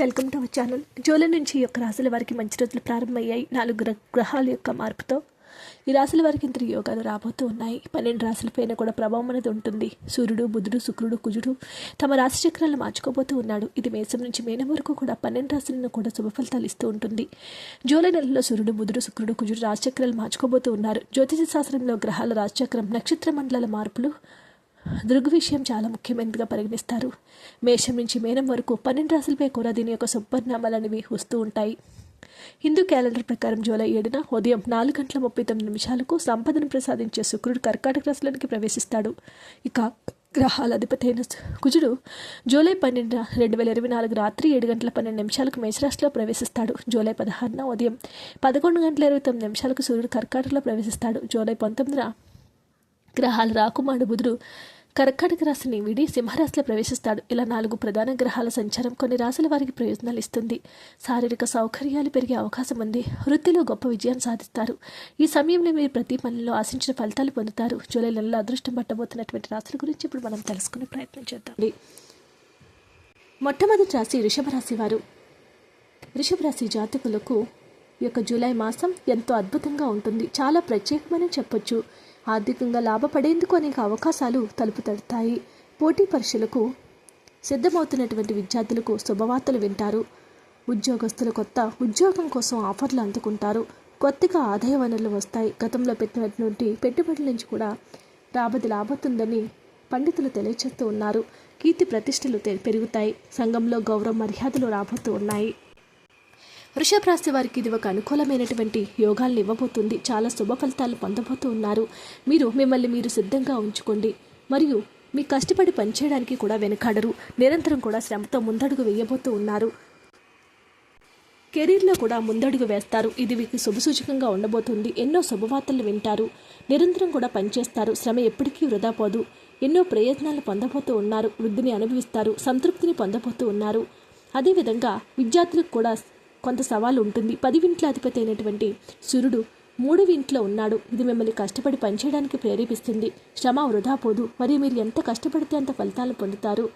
Welcome to our channel. July నుంచి ఈ యొక్క రాశుల వారికి మంచి రోజులు ప్రారంభమయ్యాయి. నాలుగు గ్ర- గ్రహాల యొక్క మార్పుతో ఈ రాశుల వారికి ఇంత యోగాలు రాబోతూ ఉన్నాయి. పన్నెండు రాశులపైన కూడా ప్రభావం అనేది ఉంటుంది. సూర్యుడు బుధుడు శుక్రుడు కుజుడు తమ రాశి చక్రాలను మార్చుకోబోతూ ఉన్నాడు. ఇది మేసం నుంచి మేనం వరకు కూడా పన్నెండు రాశులను కూడా శుభ ఫలితాలు ఇస్తూ ఉంటుంది. జూలై నెలలో సూర్యుడు బుధుడు శుక్రుడు కుజుడు రాశి చక్రాలు మార్చుకోబోతూ ఉన్నారు. జ్యోతిష శాస్త్రంలో గ్రహాల రాశిచక్రం నక్షత్ర మండలాల మార్పులు దృగ్ విషయం చాలా ముఖ్యమైనదిగా పరిగణిస్తారు? మేషం నుంచి మేనం వరకు పన్నెండు రాసులపై కూడా దీని యొక్క శుభపరిణామాలు వస్తూ ఉంటాయి. హిందూ క్యాలెండర్ ప్రకారం జూలై ఏడున ఉదయం నాలుగు గంటల ముప్పై తొమ్మిది నిమిషాలకు సంపదను ప్రసాదించే శుక్రుడు కర్కాటక రాశిలోనికి ప్రవేశిస్తాడు. ఇక గ్రహాల అధిపతి అయిన కుజుడు జూలై పన్నెండున రెండు వేల ఇరవై నాలుగు రాత్రి ఏడు గంటల పన్నెండు నిమిషాలకు మేషరాశిలో ప్రవేశిస్తాడు. జూలై పదహారున ఉదయం పదకొండు గంటల ఇరవై తొమ్మిది నిమిషాలకు సూర్యుడు కర్కాటకలో ప్రవేశిస్తాడు. జూలై పంతొమ్మిదిన గ్రహాల రాకుమారుడు బుధుడు కర్కాటక రాశిని విడి సింహరాశిలో ప్రవేశిస్తాడు. ఇలా నాలుగు ప్రధాన గ్రహాల సంచారం కొన్ని రాశుల వారికి ప్రయోజనాలు ఇస్తుంది. శారీరక సౌకర్యాలు పెరిగే అవకాశం ఉంది. వృత్తిలో గొప్ప విజయం సాధిస్తారు. ఈ సమయంలో మీరు ప్రతి పనిలో ఆశించిన ఫలితాలు పొందుతారు. జూలై నెలలో అదృష్టం పట్టబోతున్నటువంటి రాశుల గురించి ఇప్పుడు మనం తెలుసుకునే ప్రయత్నం చేద్దాం. మొట్టమొదటి రాశి వృషభ రాశి వారు. వృషభ రాశి జాతకులకు ఈ యొక్క జూలై మాసం ఎంతో అద్భుతంగా ఉంటుంది. చాలా ప్రత్యేకమని చెప్పొచ్చు. ఆర్థికంగా లాభపడేందుకు అనేక అవకాశాలు తలుపు తడతాయి. పోటీ పరీక్షలకు సిద్ధమవుతున్నటువంటి విద్యార్థులకు శుభవార్తలు వింటారు. ఉద్యోగస్తులు కొత్త ఉద్యోగం కోసం ఆఫర్లు అందుకుంటారు. కొత్తగా ఆదాయ వనరులు వస్తాయి. గతంలో పెట్టినటువంటి పెట్టుబడుల నుంచి కూడా రాబడి లాభతుందని పండితులు తెలియచేస్తూ ఉన్నారు. కీర్తి ప్రతిష్టలు పెరుగుతాయి. సంఘంలో గౌరవ మర్యాదలు రాబోతూ ఉన్నాయి. వృషభ రాశి వారికి ఇది ఒక అనుకూలమైనటువంటి యోగాలను ఇవ్వబోతుంది. చాలా శుభ ఫలితాలు పొందబోతూ ఉన్నారు. మీరు మిమ్మల్ని మీరు సిద్ధంగా ఉంచుకోండి. మరియు మీ కష్టపడి పనిచేయడానికి కూడా వెనకాడరు. నిరంతరం కూడా శ్రమతో ముందడుగు వేయబోతూ ఉన్నారు. కెరీర్లో కూడా ముందడుగు వేస్తారు. ఇది మీకు శుభసూచకంగా ఉండబోతుంది. ఎన్నో శుభవార్తలు వింటారు. నిరంతరం కూడా పనిచేస్తారు. శ్రమ ఎప్పటికీ వృధా పోదు. ఎన్నో ప్రయోజనాలు పొందబోతూ ఉన్నారు. వృద్ధిని అనుభవిస్తారు. సంతృప్తిని పొందబోతూ ఉన్నారు. అదేవిధంగా విద్యార్థులకు కూడా కొంత సవాలు ఉంటుంది. పదివింట్ల అధిపతి అయినటువంటి సూర్యుడు మూడు ఇంట్లో ఉన్నాడు. ఇది మిమ్మల్ని కష్టపడి పనిచేయడానికి ప్రేరేపిస్తుంది. శ్రమ వృధా పోదు. మరియు మీరు ఎంత కష్టపడితే అంత ఫలితాలు పొందుతారు.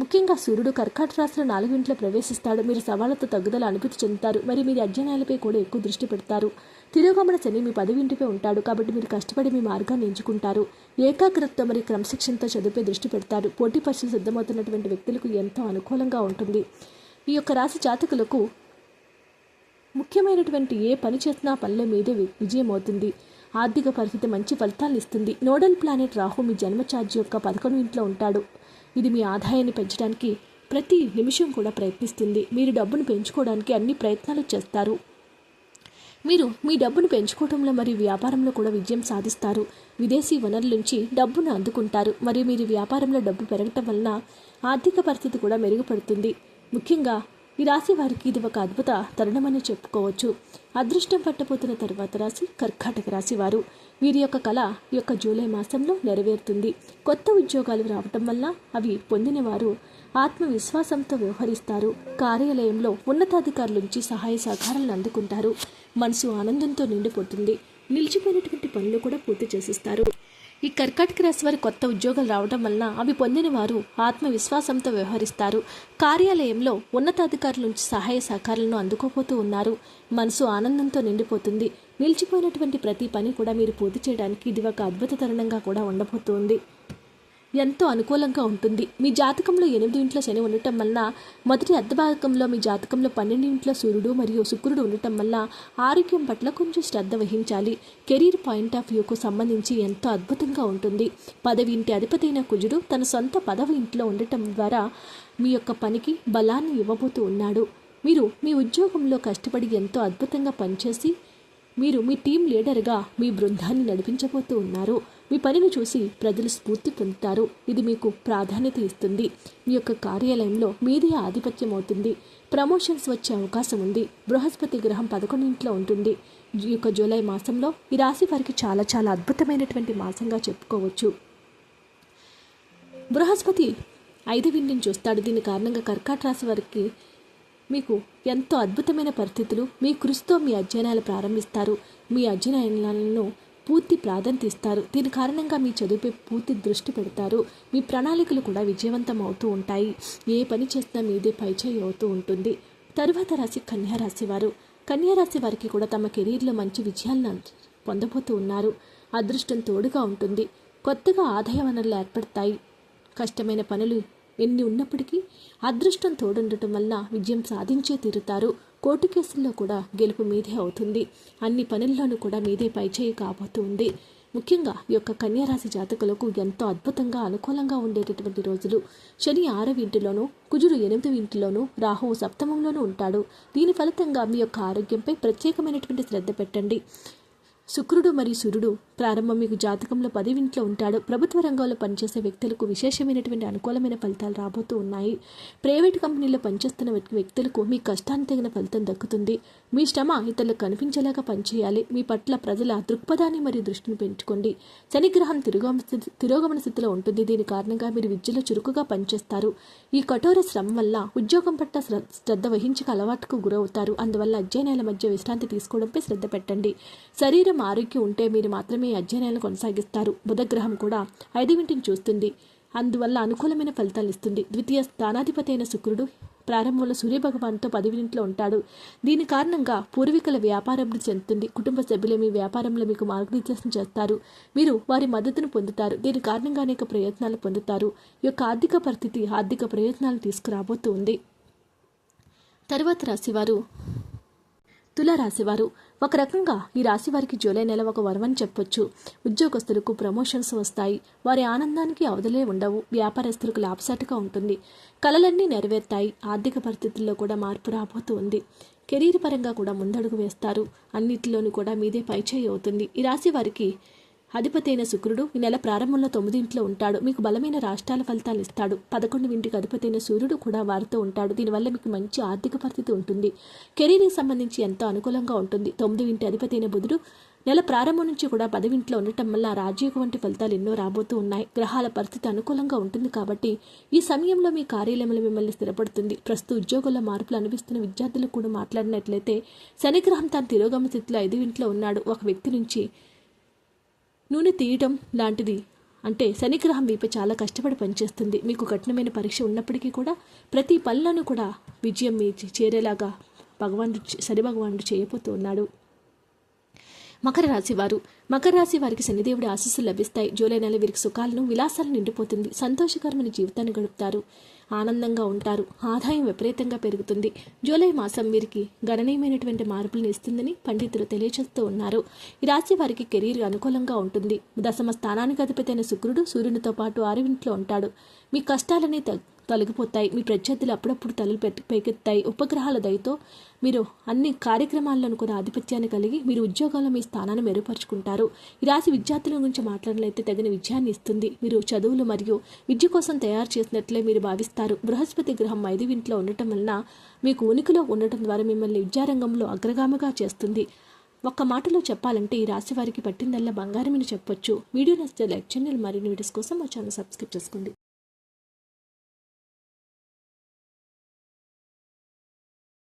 ముఖ్యంగా సూర్యుడు కర్కాట రాశిలో నాలుగింట్లో ప్రవేశిస్తాడు. మీరు సవాళ్ళతో తగ్గుదల అనుభూతి చెందుతారు. మరి మీరు అధ్యయనాలపై కూడా ఎక్కువ దృష్టి పెడతారు. తిరోగమన శని మీ పదవింటిపై ఉంటాడు. కాబట్టి మీరు కష్టపడి మీ మార్గాన్ని ఎంచుకుంటారు. ఏకాగ్రతతో మరియు క్రమశిక్షణతో చదువుపై దృష్టి పెడతారు. పోటీ పరీక్షలు సిద్ధమవుతున్నటువంటి వ్యక్తులకు ఎంతో అనుకూలంగా ఉంటుంది. ఈ యొక్క రాశి జాతకులకు ముఖ్యమైనటువంటి ఏ పని చేసినా పనుల మీదే వి- విజయం అవుతుంది. ఆర్థిక పరిస్థితి మంచి ఫలితాలను ఇస్తుంది. నోడల్ ప్లానెట్ రాహు మీ జన్మఛార్జ్ యొక్క పదకొండు ఇంట్లో ఉంటాడు. ఇది మీ ఆదాయాన్ని పెంచడానికి ప్రతి నిమిషం కూడా ప్రయత్నిస్తుంది. మీరు డబ్బును పెంచుకోవడానికి అన్ని ప్రయత్నాలు చేస్తారు. మీరు మీ డబ్బును పెంచుకోవడంలో మరియు వ్యాపారంలో కూడా విజయం సాధిస్తారు. విదేశీ వనరుల నుంచి డబ్బును అందుకుంటారు. మరియు మీరు వ్యాపారంలో డబ్బు పెరగటం వలన ఆర్థిక పరిస్థితి కూడా మెరుగుపడుతుంది. ముఖ్యంగా ఈ రాశి వారికి ఇది ఒక అద్భుత తరుణమని చెప్పుకోవచ్చు. అదృష్టం పట్టబోతున్న తర్వాత రాశి కర్కాటక రాశి వారు. వీరి యొక్క కళ ఈ యొక్క జూలై మాసంలో నెరవేరుతుంది. కొత్త ఉద్యోగాలు రావటం వల్ల అవి పొందిన వారు ఆత్మవిశ్వాసంతో వ్యవహరిస్తారు. కార్యాలయంలో ఉన్నతాధికారుల నుంచి సహాయ సహకారాలను అందుకుంటారు. మనసు ఆనందంతో నిండిపోతుంది. నిలిచిపోయినటువంటి పనులు కూడా పూర్తి చేసిస్తారు. ఈ కర్కాటక రాశి వారి కొత్త ఉద్యోగాలు రావడం వలన అవి పొందిన వారు ఆత్మవిశ్వాసంతో వ్యవహరిస్తారు. కార్యాలయంలో ఉన్నతాధికారుల నుంచి సహాయ సహకారాలను అందుకోపోతూ ఉన్నారు. మనసు ఆనందంతో నిండిపోతుంది. నిలిచిపోయినటువంటి ప్రతి పని కూడా మీరు పూర్తి చేయడానికి ఇది ఒక అద్భుత తరుణంగా కూడా ఉండబోతోంది. ఎంతో అనుకూలంగా ఉంటుంది. మీ జాతకంలో ఎనిమిది ఇంట్లో శని ఉండటం వలన మొదటి అర్ధభాగంలో మీ జాతకంలో పన్నెండు ఇంట్లో సూర్యుడు మరియు శుక్రుడు ఉండటం వల్ల ఆరోగ్యం పట్ల కొంచెం శ్రద్ధ వహించాలి. కెరీర్ పాయింట్ ఆఫ్ వ్యూకు సంబంధించి ఎంతో అద్భుతంగా ఉంటుంది. పదవి ఇంటి అధిపతైన కుజుడు తన సొంత పదవి ఇంట్లో ఉండటం ద్వారా మీ యొక్క పనికి బలాన్ని ఇవ్వబోతూ ఉన్నాడు. మీరు మీ ఉద్యోగంలో కష్టపడి ఎంతో అద్భుతంగా పనిచేసి మీరు మీ టీం లీడర్గా మీ బృందాన్ని నడిపించబోతూ ఉన్నారు. మీ పనిని చూసి ప్రజలు స్ఫూర్తి పొందుతారు. ఇది మీకు ప్రాధాన్యత ఇస్తుంది. మీ యొక్క కార్యాలయంలో మీదే ఆధిపత్యం అవుతుంది ప్రమోషన్స్ వచ్చే అవకాశం ఉంది. బృహస్పతి గ్రహం పదకొండింట్లో ఉంటుంది. ఈ యొక్క జూలై మాసంలో ఈ రాశి వారికి చాలా చాలా అద్భుతమైనటువంటి మాసంగా చెప్పుకోవచ్చు. బృహస్పతి ఐదవ ఇంటిని చూస్తాడు. దీని కారణంగా కర్కాట రాశి వారికి మీకు ఎంతో అద్భుతమైన పరిస్థితులు. మీ కృషితో మీ అధ్యయనాలు ప్రారంభిస్తారు. మీ అధ్యయనాలను పూర్తి ప్రాధాన్యత ఇస్తారు దీని కారణంగా మీ చదువుపై పూర్తి దృష్టి పెడతారు. మీ ప్రణాళికలు కూడా విజయవంతం అవుతూ ఉంటాయి. ఏ పని చేసినా మీదే పైచేయి అవుతూ ఉంటుంది. తరువాత రాశి కన్యారాశి వారు. కన్యారాశి వారికి కూడా తమ కెరీర్లో మంచి విజయాలను పొందబోతూ ఉన్నారు. అదృష్టం తోడుగా ఉంటుంది. కొత్తగా ఆదాయ వనరులు ఏర్పడతాయి. కష్టమైన పనులు ఎన్ని ఉన్నప్పటికీ అదృష్టం తోడుండటం వల్ల విజయం సాధించే తీరుతారు. కోర్టు కేసుల్లో కూడా గెలుపు మీదే అవుతుంది. అన్ని పనుల్లోనూ కూడా మీదే పైచేయి కాబోతుంది. ముఖ్యంగా ఈ యొక్క కన్యారాశి జాతకులకు ఎంతో అద్భుతంగా అనుకూలంగా ఉండేటటువంటి రోజులు. శని ఆరవ ఇంటిలోనూ కుజుడు ఎనిమిదవ ఇంటిలోనూ రాహువు సప్తమంలోనూ ఉంటాడు. దీని ఫలితంగా మీ యొక్క ఆరోగ్యంపై ప్రత్యేకమైనటువంటి శ్రద్ధ పెట్టండి. శుక్రుడు మరియు సూర్యుడు ప్రారంభం మీకు జాతకంలో పదివింట్లో ఉంటాడు. ప్రభుత్వ రంగంలో పనిచేసే వ్యక్తులకు విశేషమైనటువంటి అనుకూలమైన ఫలితాలు రాబోతూ ఉన్నాయి. ప్రైవేట్ కంపెనీలో పనిచేస్తున్న వ్యక్తులకు మీ కష్టాన్ని తగిన ఫలితం దక్కుతుంది. మీ శ్రమ ఇతరులకు కనిపించేలాగా పనిచేయాలి. మీ పట్ల ప్రజల దృక్పథాన్ని మరియు దృష్టిని పెంచుకోండి. శనిగ్రహం తిరోగమన తిరోగమన స్థితిలో ఉంటుంది. దీని కారణంగా మీరు విద్యలో చురుకుగా పనిచేస్తారు. ఈ కఠోర శ్రమ వల్ల ఉద్యోగం పట్ల శ్రద్ధ వహించక అలవాటుకు గురవుతారు. అందువల్ల అధ్యయనాల మధ్య విశ్రాంతి తీసుకోవడంపై శ్రద్ధ పెట్టండి. శరీరం ఆరోగ్యం ఉంటే మీరు మాత్రమే అధ్యయనాలు అధ్యయనాలను కొనసాగిస్తారు. బుధగ్రహం కూడా ఐదువింటిని చూస్తుంది. అందువల్ల అనుకూలమైన ఫలితాలు ఇస్తుంది. ద్వితీయ స్థానాధిపతి అయిన శుక్రుడు ప్రారంభంలో సూర్యభగవాన్తో పదివింట్లో ఉంటాడు. దీని కారణంగా పూర్వీకుల వ్యాపారాభివృద్ధి చెందుతుంది. కుటుంబ సభ్యులు మీ వ్యాపారంలో మీకు మార్గనిర్దేశం చేస్తారు. మీరు వారి మద్దతును పొందుతారు. దీని కారణంగా అనేక ప్రయత్నాలు పొందుతారు. ఈ యొక్క ఆర్థిక పరిస్థితి ఆర్థిక ప్రయత్నాలు తీసుకురాబోతుంది తర్వాత రాశివారు తులారాశివారు ఒక రకంగా ఈ రాశి వారికి జూలై నెల ఒక వరమని చెప్పొచ్చు. ఉద్యోగస్తులకు ప్రమోషన్స్ వస్తాయి. వారి ఆనందానికి అవధులే ఉండవు. వ్యాపారస్తులకు లాభసాటిగా ఉంటుంది. కలలన్నీ నెరవేరుతాయి. ఆర్థిక పరిస్థితుల్లో కూడా మార్పు రాబోతూ ఉంది. కెరీర్ పరంగా కూడా ముందడుగు వేస్తారు. అన్నిటిలోనూ కూడా మీదే పైచేయి అవుతుంది. ఈ రాశి వారికి అధిపతి అయిన శుక్రుడు ఈ నెల ప్రారంభంలో తొమ్మిది ఇంట్లో ఉంటాడు. మీకు బలమైన రాష్ట్రాల ఫలితాలు ఇస్తాడు. పదకొండు ఇంటికి అధిపతి అయిన సూర్యుడు కూడా వారితో ఉంటాడు. దీనివల్ల మీకు మంచి ఆర్థిక పరిస్థితి ఉంటుంది. కెరీర్కి సంబంధించి ఎంతో అనుకూలంగా ఉంటుంది. తొమ్మిది ఇంటి అధిపతి అయిన బుధుడు నెల ప్రారంభం నుంచి కూడా పదవింట్లో ఉండటం వల్ల రాజయోగ వంటి ఫలితాలు ఎన్నో రాబోతూ ఉన్నాయి. గ్రహాల పరిస్థితి అనుకూలంగా ఉంటుంది కాబట్టి ఈ సమయంలో మీ కార్యాలయంలో మిమ్మల్ని స్థిరపడుతుంది. ప్రస్తుత ఉద్యోగుల్లో మార్పులు అనిపిస్తున్న విద్యార్థులు కూడా మాట్లాడినట్లయితే శనిగ్రహం తన తిరోగమ స్థితిలో ఐదు ఇంట్లో ఉన్నాడు. ఒక వ్యక్తి నుంచి నూనె తీయటం లాంటిది అంటే శనిగ్రహం మీపై చాలా కష్టపడి పనిచేస్తుంది. మీకు కఠినమైన పరీక్ష ఉన్నప్పటికీ కూడా ప్రతి పనులను కూడా విజయం మీ చేరేలాగా భగవానుడు శని భగవానుడు చేయబోతూ ఉన్నాడు. మకర రాశి వారు. మకర రాశి వారికి శనిదేవుడి ఆశీస్సులు లభిస్తాయి. జూలై నెల వీరికి సుఖాలను విలాసాలు నిండిపోతుంది. సంతోషకరమైన జీవితాన్ని గడుపుతారు. ఆనందంగా ఉంటారు. ఆదాయం విపరీతంగా పెరుగుతుంది. జూలై మాసం వీరికి గణనీయమైనటువంటి మార్పులను ఇస్తుందని పండితులు తెలియజేస్తూ ఉన్నారు. ఈ రాశి వారికి కెరీర్ అనుకూలంగా ఉంటుంది. దశమ స్థానానికి అధిపతైన శుక్రుడు సూర్యునితో పాటు ఆరువింట్లో ఉంటాడు. మీ కష్టాలని తొలగిపోతాయి. మీ ప్రత్యర్థులు అప్పుడప్పుడు తలలు పెట్టి ఉపగ్రహాల దయతో మీరు అన్ని కార్యక్రమాల్లోనూ కూడా ఆధిపత్యాన్ని కలిగి మీరు ఉద్యోగాల్లో మీ స్థానాన్ని మెరుగుపరుచుకుంటారు. ఈ రాశి విద్యార్థుల గురించి మాట్లాడినట్లయితే తగిన విజయాన్ని ఇస్తుంది. మీరు చదువులు మరియు విద్య కోసం తయారు చేసినట్లే మీరు భావిస్తారు. బృహస్పతి గ్రహం ఐదు ఇంట్లో ఉండటం వలన మీకు ఉనికిలో ఉండటం ద్వారా మిమ్మల్ని విద్యారంగంలో అగ్రగామిగా చేస్తుంది. ఒక్క మాటలో చెప్పాలంటే ఈ రాశి వారికి పట్టిందల్లా బంగారమని చెప్పొచ్చు. వీడియో నచ్చితే లైక్ చేయండి. మరిన్ని వీడియోస్ కోసం మా ఛానల్ సబ్స్క్రైబ్ చేసుకోండి.